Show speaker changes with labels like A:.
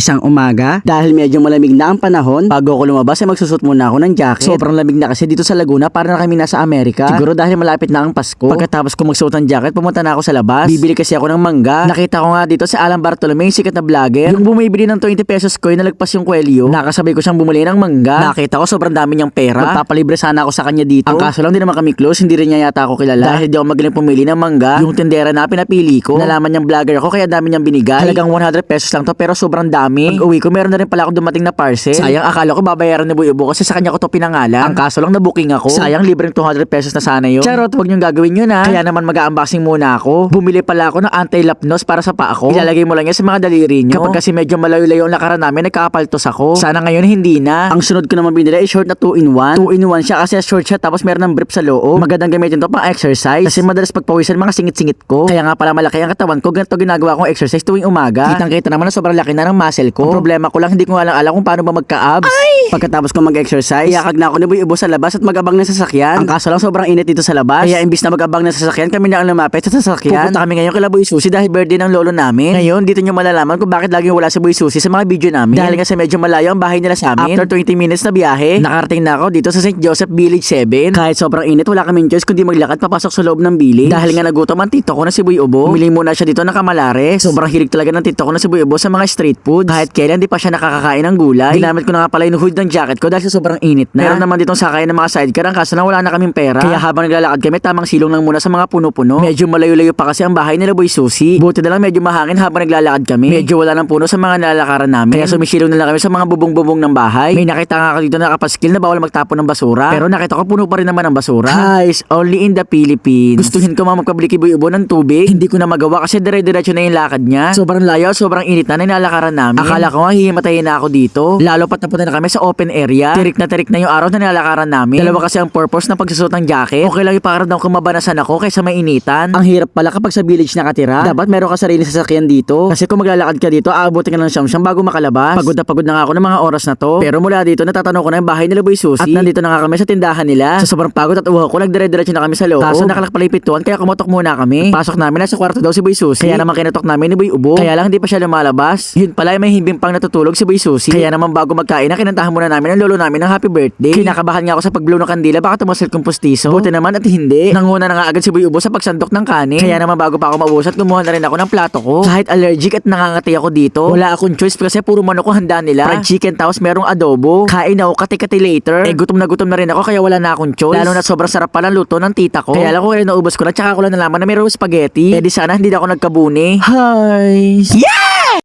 A: Isang umaga, dahil medyo malamig na ang panahon, bago ako lumabas ay magsusot muna ako ng jacket. Sobrang lamig na kasi dito sa Laguna para na kami nasa Amerika. Siguro dahil malapit na ang Pasko. Pagkatapos ko magsuot ng jacket, pumunta na ako sa labas. Bibili kasi ako ng mangga. Nakita ko nga dito si Alan Bartolome, yung sikat na vlogger. Yung bumibili ng 20 pesos coin na lagpas yung kwelyo. Nakasabay ko siyang bumili ng mangga. Nakita ko sobrang dami niyang pera. Magpapalibre sana ako sa kanya dito. Ang kaso lang, di naman kami close, hindi rin niya yata ako kilala. Dahil di ako magaling pumili ng mangga. Yung tindera na pinapili ko. Nalaman niyang vlogger ako kaya dami niyang binigay. Talagang 100 pesos lang to pero sobrang dami. Pag uwi ko, meron na rin pala ako dumating na parcel. Sayang, akala ko babayaran ni Buyo kasi sa kanya ko to pinangalan. Ang kaso lang na booking ako. Sayang, libreng 200 pesos na sana yun. Charot, huwag niyong gagawin yun ha. Kaya naman mag-unboxing muna ako. Bumili pala ako ng anti-lapnos para sa paa ko. Ilalagay mo lang yan sa mga daliri niyo. Kapag kasi medyo malayo-layo ang lakaran namin, nagkakapaltos ako. Sana ngayon hindi na. Ang sunod ko naman binili ay short na 2-in-1. 2-in-1 siya kasi short siya tapos meron ng brief sa loob. Magandang gamitin to pang exercise. Kasi madalas pagpawisan mga singit-singit ko. Kaya nga pala malaki ang katawan ko. Ganito ginagawa kong exercise tuwing umaga. Kitang kita naman na sobrang laki na ng muscle ko. Ang problema ko lang hindi ko nga lang alam kung paano ba magka-abs. Pagkatapos ko mag-exercise, iyakag na ako ni Boy Ubo sa labas at mag-abang ng sasakyan. Ang kaso lang sobrang init dito sa labas. Kaya imbis na mag-abang ng sasakyan, kami na ang lumapit sa sasakyan. Pupunta kami ngayon kay Boy Susi dahil birthday ng lolo namin. Ngayon, dito nyo malalaman kung bakit laging wala si Boy Susi sa mga video namin. Dahil nga sa medyo malayo ang bahay nila sa amin. After 20 minutes na biyahe, nakarating na ako dito sa St. Joseph Village 7. Kahit sobrang init, wala kaming choice kundi maglakad papasok sa loob ng village. Dahil nga nagutom ang tito ko na si Boy Ubo. Bumili muna siya dito ng kamalares. Sobrang hilig talaga ng tito ko na si Boy Ubo sa mga street food. Kahit kailan di pa siya nakakakain ng gulay. Ginamit ko na nga pala yung hood ng jacket ko dahil sa sobrang init na. Meron naman ditong sakay ng mga sidecar ang kaso na wala na kaming pera. Kaya habang naglalakad kami, tamang silong lang muna sa mga puno-puno. Medyo malayo-layo pa kasi ang bahay nila Boy Susi. Buti na lang medyo mahangin habang naglalakad kami. Medyo wala ng puno sa mga nilalakaran namin. Kaya sumisilong na lang kami sa mga bubong-bubong ng bahay. May nakita nga ako dito na nakapaskil na bawal magtapon ng basura. Pero nakita ko puno pa rin naman ang basura. Guys, only in the Philippines. Gustuhin ko mga magpabili kay Boy Ubo ng tubig. Hindi ko na magawa kasi dire-diretso na yung lakad niya. Sobrang layo, sobrang init na na nilalakaran namin. Akala ko nga hihimatayin na ako dito. Lalo pat napunta na kami sa open area. Tirik na tirik na yung araw na nilalakaran namin. Dalawa kasi ang purpose ng pagsusot ng jacket. Okay lang ipakarad ko mabanasan ako kaysa mainitan. Ang hirap pala kapag sa village nakatira. Dapat meron ka sarili sasakyan dito. Kasi kung maglalakad ka dito, aabutin ka ng siyam siyam bago makalabas. Pagod na pagod na nga ako ng mga oras na to. Pero mula dito, natatanong ko na yung bahay nila Boy Susi. At nandito na nga kami sa tindahan nila. Sa sobrang pagod at uhaw ko, nagdire-diretso na kami sa loob. Kaso nakalak pala yung pituan, kaya kumotok muna kami. Pasok namin, nasa kwarto daw si Boy Susi. Kaya naman kinatok namin ni Boy Ubo. Kaya lang hindi pa siya lumalabas. Yun pala, may himbing pang natutulog si Boy Susi. Kaya naman bago magkain na, kinantahan muna namin ang lolo namin ng happy birthday. Kinakabahan nga ako sa pag-blow ng kandila, baka tumusal kong pustiso. Buti naman at hindi. Nanguna na nga agad si Boy Ubo sa pagsandok ng kanin. Kaya naman bago pa ako maubos at kumuha na rin ako ng plato ko. Kahit allergic at nangangati ako dito, wala akong choice kasi puro manok ko handa nila. Fried chicken tapos merong adobo. Kain ako kati-kati later. Eh gutom na gutom na rin ako kaya wala na akong choice. Lalo na sobrang sarap pala luto ng tita ko. Kaya lang ko kaya naubos ko na tsaka ko lang nalaman na mayroong spaghetti. Eh di sana hindi na ako nagkabuni. Hi! Yeah!